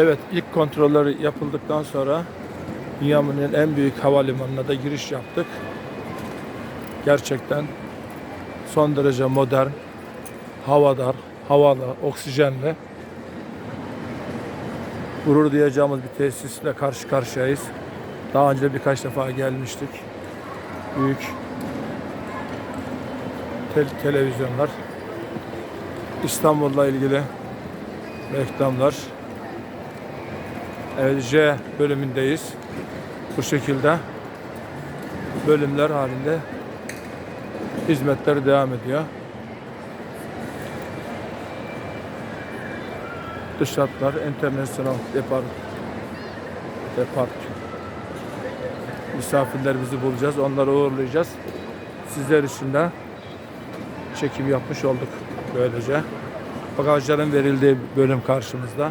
Evet, ilk kontrolleri yapıldıktan sonra dünyanın en büyük havalimanına da giriş yaptık. Gerçekten son derece modern, havadar, havalı, oksijenli, gurur duyacağımız bir tesisle karşı karşıyayız. Daha önce birkaç defa gelmiştik. Büyük tel- televizyonlar, İstanbul'la ilgili reklamlar. J bölümündeyiz. Bu şekilde bölümler halinde hizmetler devam ediyor. Dış hatlar, internasyonel depar, depart. Misafirlerimizi bulacağız, onları uğurlayacağız. Sizler için de çekim yapmış olduk böylece. Bagajların verildiği bölüm karşımızda.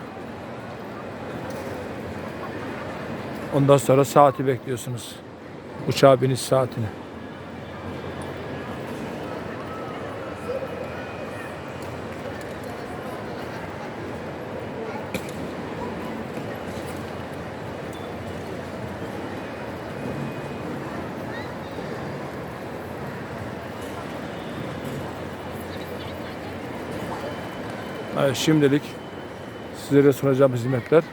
Ondan sonra saati bekliyorsunuz. Uçağa biniş saatini. Evet, şimdilik sizlere sunacağım hizmetler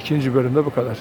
ikinci bölümde bu kadar.